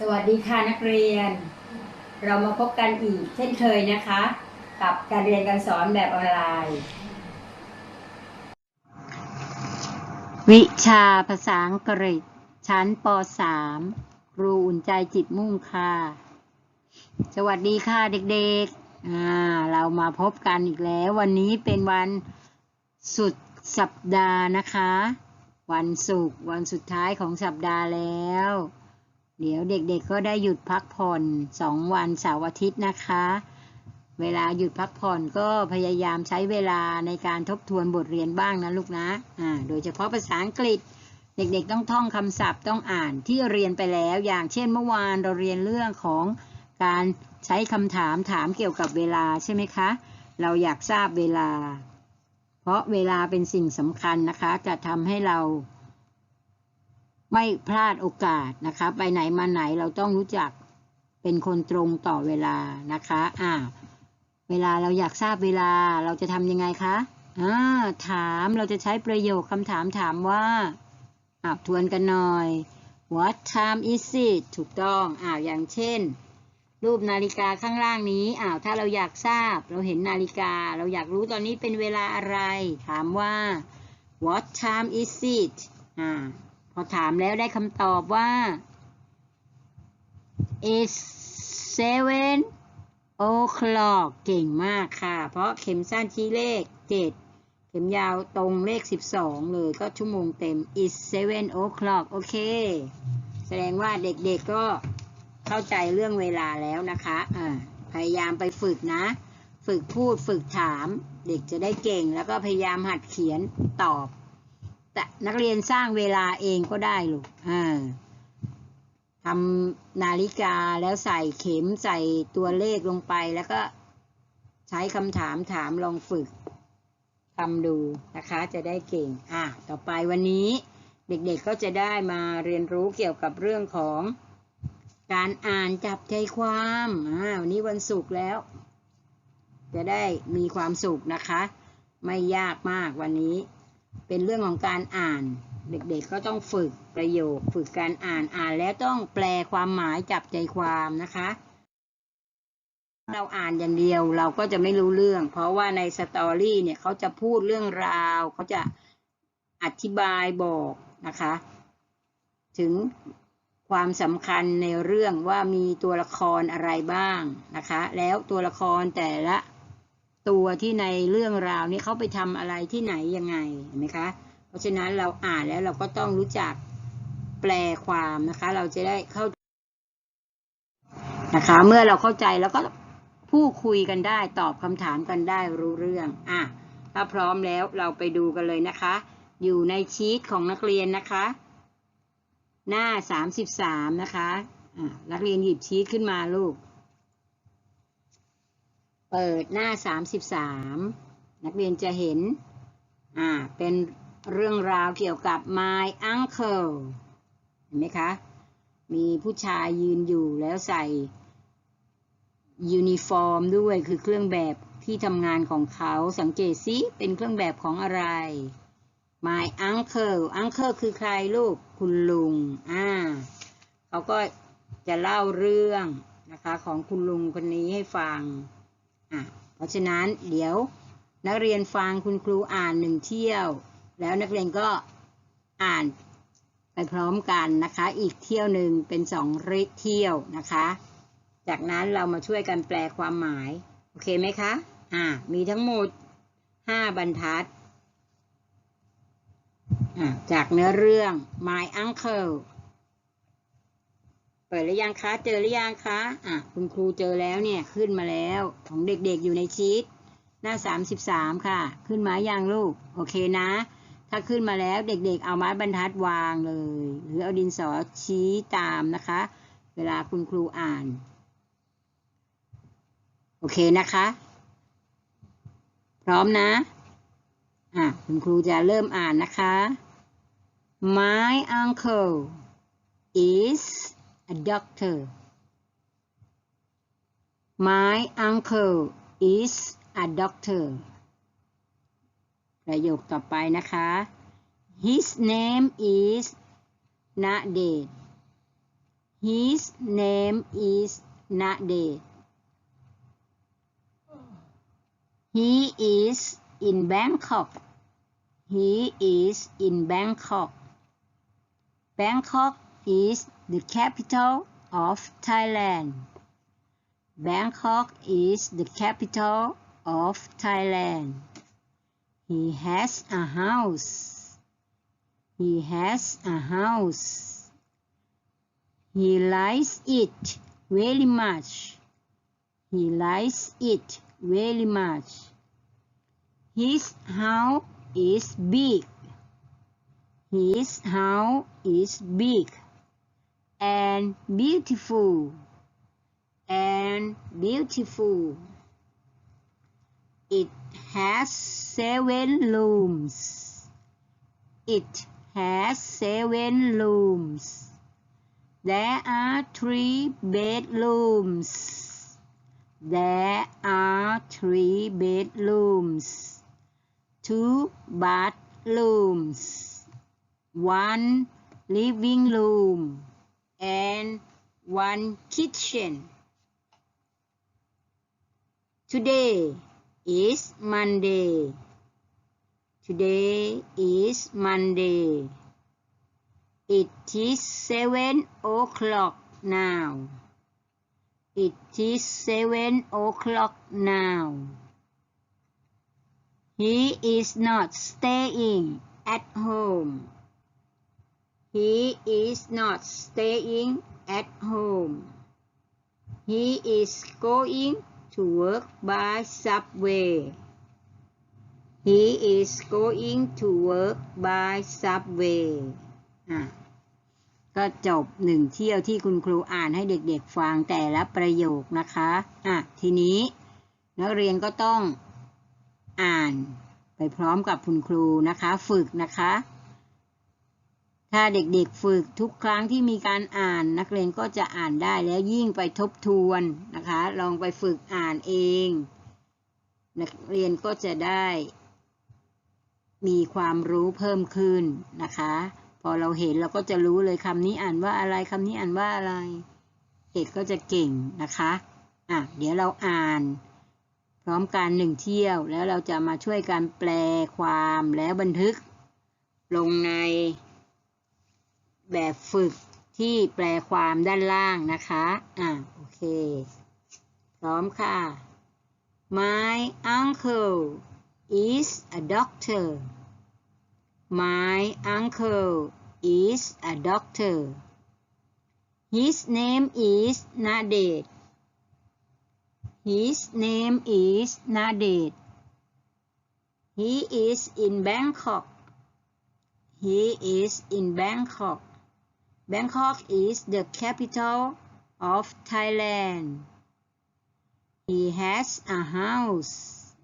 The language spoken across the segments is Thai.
สวัสดีค่ะนักเรียน เรามาพบกันอีกเช่นเคยนะคะ กับการเรียนการสอนแบบออนไลน์ วิชาภาษาอังกฤษ ชั้นป .3 ครูอุ่นใจจิตมุ่งค่ะ สวัสดีค่ะเด็กๆอ่าเรามาพบกันอีกแล้ว วันนี้เป็นวันสุดสัปดาห์นะคะ วันศุกร์วันสุดท้ายของสัปดาห์แล้ว เดี๋ยวเด็กๆก็ได้หยุดพักผ่อนสองวันเสาร์อาทิตย์นะคะ เวลาหยุดพักผ่อนก็พยายามใช้เวลาในการทบทวนบทเรียนบ้างนะลูกนะอ่าโดยเฉพาะภาษาอังกฤษ เด็กๆต้องท่องคำศัพท์ต้องอ่านที่เรียนไปแล้ว อย่างเช่นเมื่อวานเราเรียนเรื่องของการใช้คำถามถามเกี่ยวกับเวลาใช่ไหมคะ เราอยากทราบเวลา เพราะเวลาเป็นสิ่งสำคัญนะคะ จะทำให้เรา ไม่พลาดโอกาสนะคะ ไปไหนมาไหนเราต้องรู้จักเป็นคนตรงต่อเวลานะคะอ่าเวลาเราอยากทราบเวลาเราจะทำยังไงคะอ่าถามเราจะใช้ประโยคคำถามถามว่าอ่าทวนกันหน่อย What time is it ถูกต้องอ่าอย่างเช่น รูปนาฬิกาข้างล่างนี้อ้าวถ้าเราอยากทราบ เราเห็นนาฬิกา เราอยากรู้ตอนนี้เป็นเวลาอะไร ถามว่า What time is it อ่า พอถามแล้วได้คำตอบว่า is seven o'clock เก่งมากค่ะ เพราะเข็มสั้นชี้เลขเจ็ดเข็มยาวตรงเลขสิบองเลยก็ชั่วโมงเต็ม is seven o'clock โอเค แสดงว่าเด็กๆก็เข้าใจเรื่องเวลาแล้วนะคะอ่าพยายามไปฝึกนะ ฝึกพูดฝึกถาม เด็กจะได้เก่งแล้วก็พยายามหัดเขียนตอบ นักเรียนสร้างเวลาเองก็ได้ลูกอ่าทำนาฬิกาแล้วใส่เข็มใส่ตัวเลขลงไปแล้วก็ใช้คำถามถามลองฝึกทำดูนะคะจะได้เก่ง อะ ต่อไปวันนี้เด็กๆก็จะได้มาเรียนรู้เกี่ยวกับเรื่องของการอ่านจับใจความอ่าวันนี้วันศุกร์แล้ว จะได้มีความสุขนะคะ ไม่ยากมากวันนี้ เป็นเรื่องของการอ่าน เด็กๆก็ต้องฝึกประโยค ฝึกการอ่านอ่านแล้วต้องแปลความหมายจับใจความนะคะ เราอ่านอย่างเดียวเราก็จะไม่รู้เรื่อง เพราะว่าในสตอรี่เนี่ยเขาจะพูดเรื่องราวเขาจะอธิบายบอกนะคะ ถึงความสำคัญในเรื่องว่ามีตัวละครอะไรบ้างนะคะ แล้วตัวละครแต่ละ ตัวที่ในเรื่องราวนี้เขาไปทำอะไรที่ไหนยังไงเห็นไหมคะ เพราะฉะนั้นเราอ่านแล้วเราก็ต้องรู้จักแปลความนะคะ เราจะได้เข้านะคะ เมื่อเราเข้าใจแล้วก็พูดคุยกันได้ตอบคำถามกันได้รู้เรื่องอะถ้าพร้อมแล้วเราไปดูกันเลยนะคะ อยู่ในชีตของนักเรียนนะคะ หน้าสามสิบสามนะคะอะนักเรียนหยิบชีตขึ้นมาลูก เปิดหน้าสามสิบสามนักเรียนจะเห็น อ่า เป็นเรื่องราวเกี่ยวกับ my uncle เห็นไหมคะ มีผู้ชายยืนอยู่แล้วใส่ยูนิฟอร์มด้วยคือเครื่องแบบที่ทำงานของเขาสังเกตซิเป็นเครื่องแบบของอะไร my uncle uncle คือใครลูกคุณลุง อ่า เขาก็จะเล่าเรื่องนะคะของคุณลุงคนนี้ให้ฟัง เพราะฉะนั้นเดี๋ยวนักเรียนฟังคุณครูอ่านหนึ่งเที่ยว แล้วนักเรียนก็อ่านไปพร้อมกันนะคะ อีกเที่ยวหนึ่งเป็นสองเที่ยวนะคะ จากนั้นเรามาช่วยกันแปลความหมาย โอเคไหมคะ อ่า มีทั้งหมดห้าบรรทัด จากเนื้อเรื่อง my uncle เปิดหรือยังคะ เจอหรือยังคะ อะ คุณครูเจอแล้วเนี่ย ขึ้นมาแล้ว ของเด็กๆอยู่ในชีตหน้าสามสิบสามค่ะ ขึ้นมายังลูก โอเคนะ ถ้าขึ้นมาแล้วเด็กๆ เอาไม้บรรทัดวางเลย หรือเอาดินสอชี้ตามนะคะ เวลาคุณครูอ่าน โอเคนะคะ พร้อมนะ อะ คุณครูจะเริ่มอ่านนะคะ My uncle is a doctor. My uncle is a doctor. ประโยคต่อไปนะคะ His name is ณเดช His name is Nadet. He is in Bangkok. He is in Bangkok. Bangkok is the capital of Thailand. Bangkok is the capital of Thailand. He has a house. He has a house. He likes it very much. He likes it very much. His house is big. His house is big and beautiful and beautiful. It has seven rooms. It has seven rooms. There are three bedrooms. There are three bedrooms. Two bathrooms. One living room and one kitchen. Today is Monday. Today is Monday. It is seven o'clock now. It is seven o'clock now. He is not staying at home. He is not staying at home. He is going to work by subway. He is going to work by subway อะก็จบหนึ่งเที่ยวที่คุณครูอ่านให้เด็กๆฟังแต่ละประโยคนะคะ อะ ทีนี้นักเรียนก็ต้องอ่านไปพร้อมกับคุณครูนะคะ ฝึกนะคะ ถ้าเด็กๆฝึกทุกครั้งที่มีการอ่าน นักเรียนก็จะอ่านได้แล้วยิ่งไปทบทวนนะคะ ลองไปฝึกอ่านเอง นักเรียนก็จะได้ มีความรู้เพิ่มขึ้นนะคะ พอเราเห็นเราก็จะรู้เลยคำนี้อ่านว่าอะไรคำนี้อ่านว่าอะไร เด็กก็จะเก่งนะคะอะเดี๋ยวเราอ่าน พร้อมกันหนึ่งเที่ยวแล้วเราจะมาช่วยกันแปลความแล้วบันทึก ลงใน แบบฝึกที่แปลความด้านล่างนะคะ อะโอเค พร้อมค่ะ My uncle is a doctor. My uncle is a doctor. His name is Nadet. His name is Nadet. He is in Bangkok. He is in Bangkok. Bangkok is the capital of Thailand. He has a house.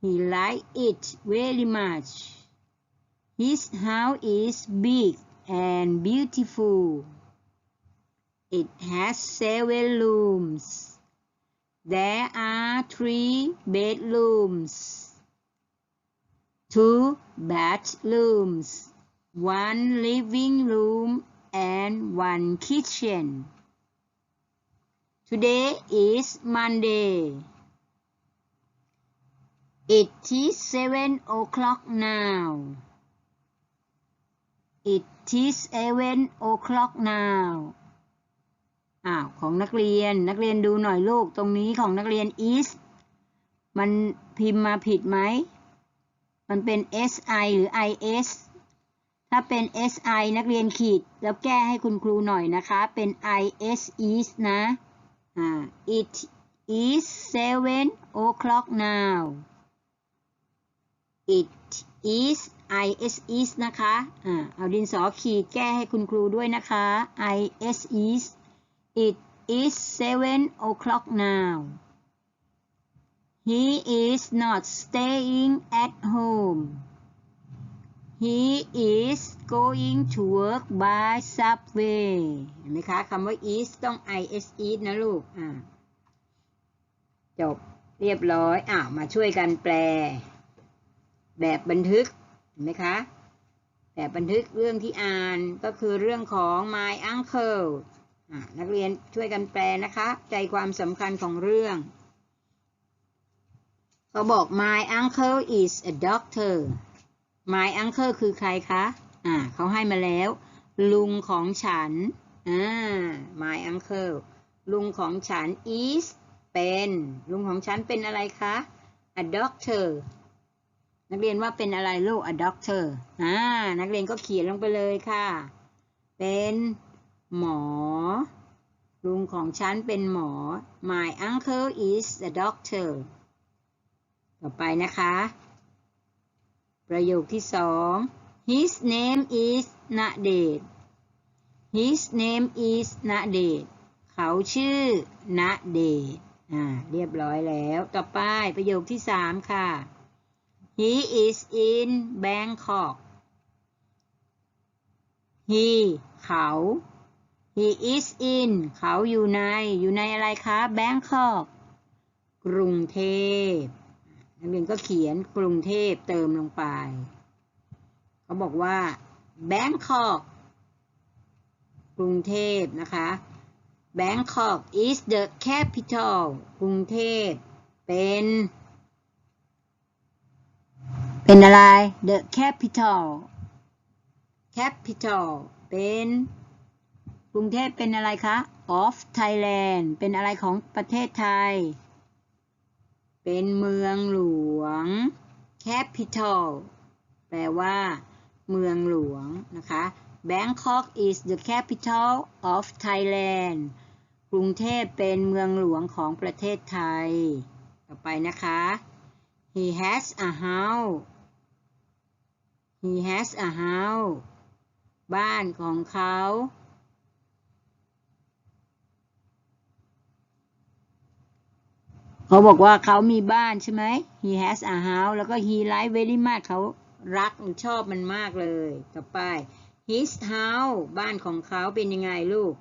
He likes it very much. His house is big and beautiful. It has seven rooms. There are three bedrooms, two bathrooms, one living room, and one kitchen. Today is Monday. It is seven o'clock now. It is seven o'clock now. อ้าวของนักเรียนนักเรียนดูหน่อยลูกตรงนี้ของนักเรียน is มันพิมพ์มาผิดไหม มันเป็น si หรือ is ถ้าเป็น si นักเรียนขีด แล้วแก้ให้คุณครูหน่อยนะคะ เป็น is is นะ อ่า it is seven o'clock now it is is is นะคะ อ่า เอาดินสอขีดแก้ให้คุณครูด้วยนะคะ is is it is seven o'clock now he is not staying at home he is going to work by subway เห็นไหมคะคำว่า is ต้อง is is นะลูกอ่าจบเรียบร้อยอ้าวมาช่วยกันแปล แบบบันทึกเห็นไหมคะ แบบบันทึกเรื่องที่อ่านก็คือเรื่องของ my uncle นักเรียนช่วยกันแปลนะคะ ใจความสำคัญของเรื่องเขาบอก my uncle is a doctor my uncle คือใครคะ อ่าเขาให้มาแล้ว ลุงของฉัน อ่า my uncle ลุงของฉัน is เป็น ลุงของฉันเป็นอะไรคะ a doctor นักเรียนว่าเป็นอะไรลูก a doctor อ่า นักเรียนก็เขียนลงไปเลยค่ะ เป็นหมอ ลุงของฉันเป็นหมอ my uncle is a doctor ต่อไปนะคะ ประโยคที่สอง his name is ณเดช his name is ณเดช เขาชื่อ ณเดช อ่า เรียบร้อยแล้ว ต่อไปประโยคที่สามค่ะ he is in Bangkok he เขา he is in เขาอยู่ใน อยู่ในอะไรคะ Bangkok กรุงเทพ นักเรียนก็เขียนกรุงเทพเติมลงไป เขาบอกว่า Bangkok กรุงเทพนะคะ Bangkok is the capital กรุงเทพเป็น เป็นอะไร the capital capital เป็นกรุงเทพเป็นอะไรคะ of Thailand เป็นอะไรของประเทศไทย เป็นเมืองหลวง capital แปลว่าเมืองหลวงนะคะ Bangkok is the capital of Thailand กรุงเทพเป็นเมืองหลวงของประเทศไทย ต่อไปนะคะ he has a house he has a house บ้านของเขา เขาบอกว่าเขามีบ้านใช่ไหม he has a house แล้วก็ he like very much เขารักชอบมันมากเลยต่อไป his house บ้านของเขาเป็นยังไงลูก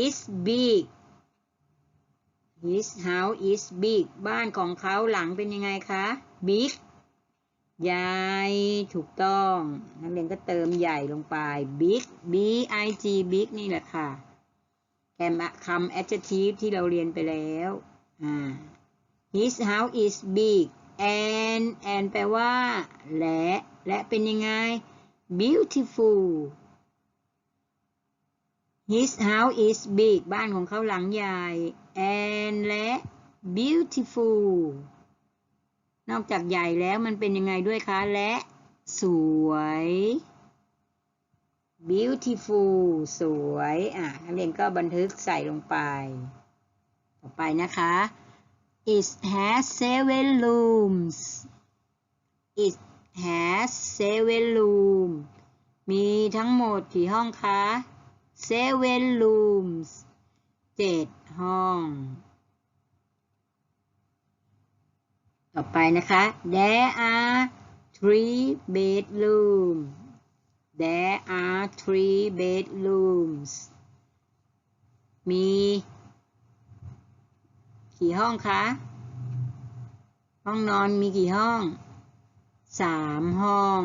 is big his house is big บ้านของเขาหลังเป็นยังไงคะ big ใหญ่ถูกต้องนักเรียนก็เติมใหญ่ลงไป big b i g big นี่แหละค่ะแคมคำ adjective ที่เราเรียนไปแล้ว his house is big and and แปลว่า และ และเป็นยังไง beautiful his house is big บ้านของเขาหลังใหญ่ and และ beautiful นอกจากใหญ่แล้วมันเป็นยังไงด้วยคะ และสวย beautiful สวย อะนักเรียนก็บันทึกใส่ลงไป ต่อไปนะคะ it has seven rooms it has seven rooms มีทั้งหมดกี่ห้องคะ seven rooms เจ็ดห้อง ต่อไปนะคะ there are three bed rooms there are three bedrooms มี กี่ห้องคะ ห้องนอนมีกี่ห้องสามห้อง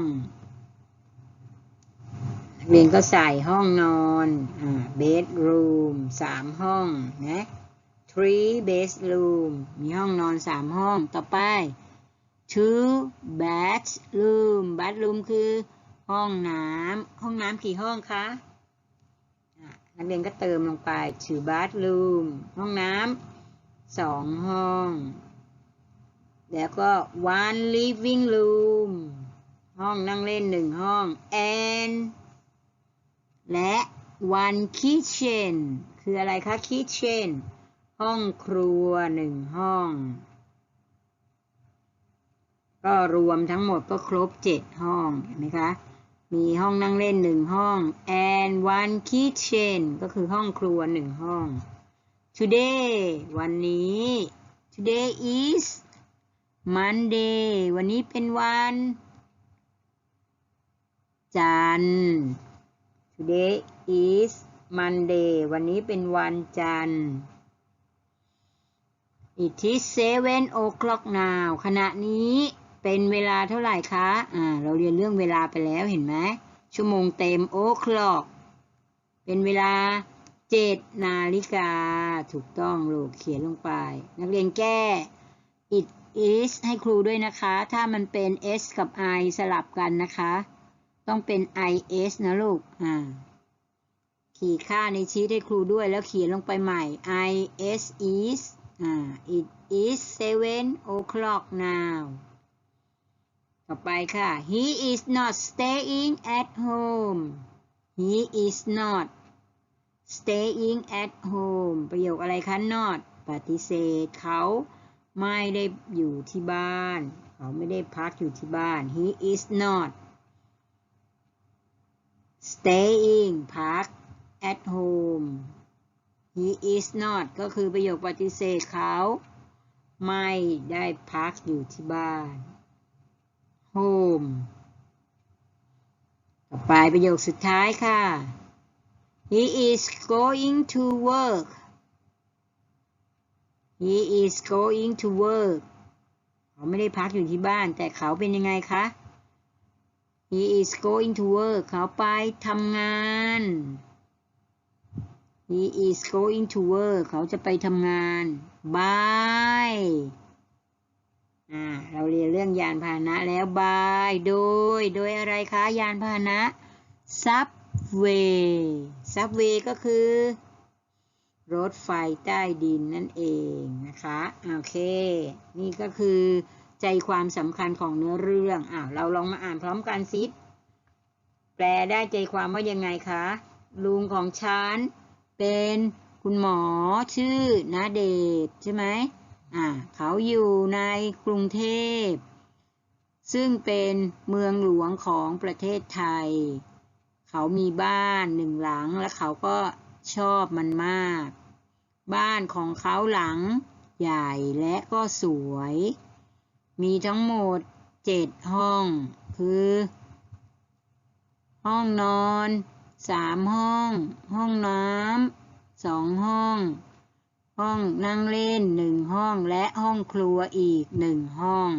นักเรียนก็ใส่ห้องนอนอ่า bedroom สามห้องนะ three bedroom มีห้องนอนสามห้อง ต่อไป two bathroom bathroom คือห้องน้ำห้องน้ำกี่ห้องคะนักเรียนก็เติมลงไป two bathroom ห้องน้ำ สองห้อง แล้วก็ one living room ห้องนั่งเล่นหนึ่งห้อง and และ one kitchen คืออะไรคะ kitchen ห้องครัวหนึ่งห้อง ก็รวมทั้งหมดก็ครบเจ็ดห้อง เห็นไหมคะ มีห้องนั่งเล่นหนึ่งห้อง and one kitchen ก็คือห้องครัวหนึ่งห้อง today วันนี้ today is Monday วันนี้เป็นวัน จันทร์ today is Monday วันนี้เป็นวันจันทร์ It is seven o'clock now ขณะนี้เป็นเวลาเท่าไหร่คะ อ่า เราเรียนเรื่องเวลาไปแล้วเห็นไหม ชั่วโมงเต็ม o'clock เป็นเวลา เจ็ดนาฬิกา ถูกต้องลูกเขียนลงไป นักเรียนแก้ it is ให้ครูด้วยนะคะ ถ้ามันเป็น s กับ i สลับกันนะคะ ต้องเป็น is นะลูก อ่า ขีดค่าในชีตให้ครูด้วยแล้วเขียนลงไปใหม่ is is อ่า it is seven o'clock now ต่อไปค่ะ he is not staying at home he is not staying at home ประโยคอะไรคะ not ปฏิเสธเขาไม่ได้อยู่ที่บ้าน เขาไม่ได้พักอยู่ที่บ้าน he is not staying พัก at home he is not ก็คือประโยคปฏิเสธเขา ไม่ได้พักอยู่ที่บ้าน home ต่อไปประโยคสุดท้ายค่ะ he is going to work he is going to work เขาไม่ได้พักอยู่ที่บ้าน แต่เขาเป็นยังไงคะ he is going to work เขาไปทำงาน he is going to work เขาจะไปทำงาน by อ่า เราเรียนเรื่องยานพาหนะแล้ว by โดย โดยอะไรคะ ยานพาหนะ subway subway ก็คือ รถไฟใต้ดินนั่นเองนะคะโอเค นี่ก็คือใจความสำคัญของเนื้อเรื่องอ่าเราลองมาอ่านพร้อมกันสิแปลได้ใจความว่ายังไงคะ ลุงของฉันเป็นคุณหมอชื่อนาเดชใช่ไหมอ่าเขาอยู่ในกรุงเทพ ซึ่งเป็นเมืองหลวงของประเทศไทย เขามีบ้านหนึ่งหลังและเขาก็ชอบมันมาก บ้านของเขาหลังใหญ่และก็สวย มีทั้งหมดเจ็ดห้อง คือ ห้องนอนสามห้อง ห้องน้ำสองห้อง ห้องนั่งเล่นหนึ่งห้องและห้องครัวอีกหนึ่งห้อง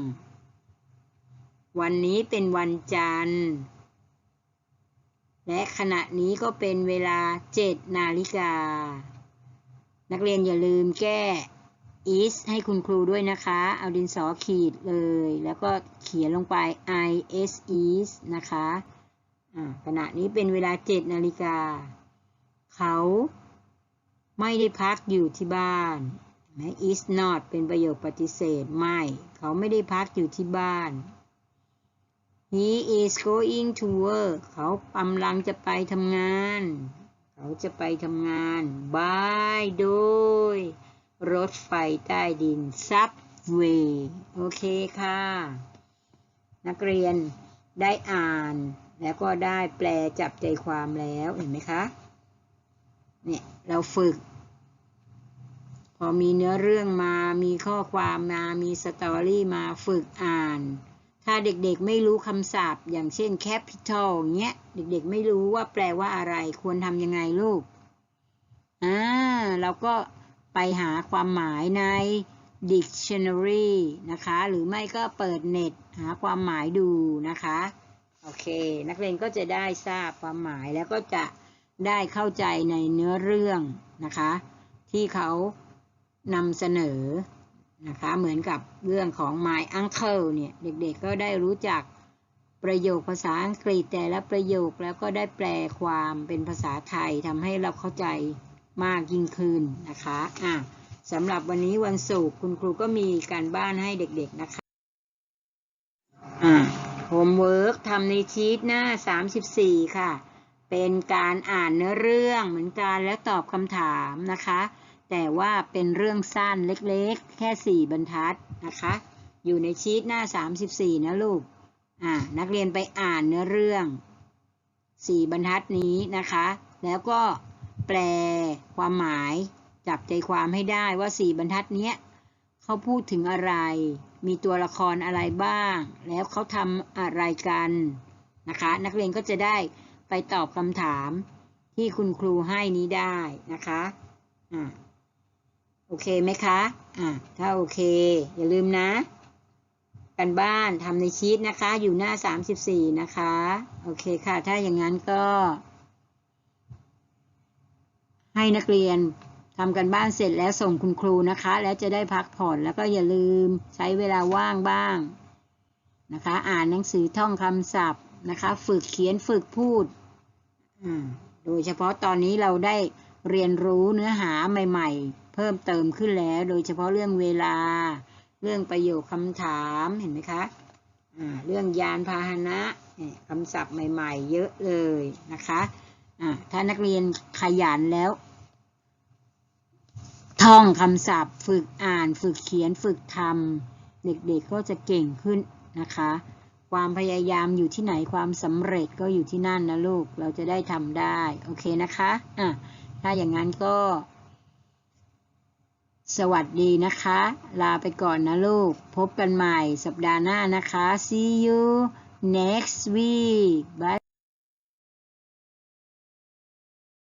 วันนี้เป็นวันจันทร์ และขณะนี้ก็เป็นเวลาเจ็ดนาฬิกา นักเรียนอย่าลืมแก้ is ให้คุณครูด้วยนะคะ เอาดินสอขีดเลย แล้วก็เขียนลงไป is is นะคะขณะนี้เป็นเวลาเจ็ดนาฬิกา เขาไม่ได้พักอยู่ที่บ้านนะ is not เป็นประโยคปฏิเสธ ไม่ เขาไม่ได้พักอยู่ที่บ้าน he is going to work เขากำลังจะไปทำงาน เขาจะไปทำงาน by โดย รถไฟใต้ดิน subway โอเคค่ะ นักเรียนได้อ่าน แล้วก็ได้แปลจับใจความแล้วเห็นไหมคะ เนี่ย เราฝึก พอมีเนื้อเรื่องมา มีข้อความมา มีสตอรี่มาฝึกอ่าน ถ้าเด็กๆไม่รู้คำศัพท์ อย่างเช่น capital เงี้ย เด็กๆไม่รู้ว่าแปลว่าอะไร ควรทำยังไงลูก อ่า เราก็ไปหาความหมายใน dictionary นะคะ หรือไม่ก็เปิดเน็ต หาความหมายดูนะคะ โอเค นักเรียนก็จะได้ทราบความหมายแล้วก็จะได้เข้าใจในเนื้อเรื่องนะคะ ที่เขานำเสนอ นะคะเหมือนกับเรื่องของ My Uncle เนี่ยเด็กๆก็ได้รู้จักประโยคภาษาอังกฤษแต่ละประโยคแล้วก็ได้แปลความเป็นภาษาไทยทำให้เราเข้าใจมากยิ่งขึ้นนะคะอะสำหรับวันนี้วันศุกร์คุณครูก็มีการบ้านให้เด็กๆนะคะอ่าโฮมเวิร์กทำในชีตหน้า 34 ค่ะ เป็นการอ่านเนื้อเรื่องเหมือนกันแล้วตอบคำถามนะคะ แต่ว่าเป็นเรื่องสั้นเล็กๆ แค่ 4 บรรทัดนะคะ อยู่ในชีตหน้า 34 นะลูก อ่า นักเรียนไปอ่านเนื้อเรื่อง 4 บรรทัดนี้นะคะ แล้วก็แปลความหมาย จับใจความให้ได้ว่า 4 บรรทัดเนี้ยเขาพูดถึงอะไร มีตัวละครอะไรบ้าง แล้วเขาทำอะไรกันนะคะ นักเรียนก็จะได้ไปตอบคำถามที่คุณครูให้นี้ได้นะคะ อ่า โอเคไหมคะ อ่าถ้าโอเค อย่าลืมนะ กันบ้านทำในชีตนะคะ อยู่หน้า 34 นะคะ โอเคค่ะ ถ้าอย่างนั้นก็ ให้นักเรียนทำกันบ้านเสร็จแล้วส่งคุณครูนะคะ แล้วจะได้พักผ่อนแล้วก็อย่าลืมใช้เวลาว่างบ้างนะคะ อ่านหนังสือท่องคำศัพท์นะคะ ฝึกเขียนฝึกพูด โดยเฉพาะตอนนี้เราได้ เรียนรู้เนื้อหาใหม่ ๆ เพิ่มเติมขึ้นแล้ว โดยเฉพาะเรื่องเวลา เรื่องประโยคคำถามเห็นไหมคะเรื่องยานพาหนะคำศัพท์ใหม่ ๆ เยอะเลยนะคะถ้านักเรียนขยันแล้ว ท่องคำศัพท์ ฝึกอ่าน ฝึกเขียน ฝึกทำเด็กๆก็จะเก่งขึ้นนะคะ ความพยายามอยู่ที่ไหนความสำเร็จก็อยู่ที่นั่นนะลูก เราจะได้ทำได้ โอเคนะคะ อะ ถ้าอย่างนั้นก็ สวัสดีนะคะ ลาไปก่อนนะลูก พบกันใหม่สัปดาห์หน้านะคะ see you next week bye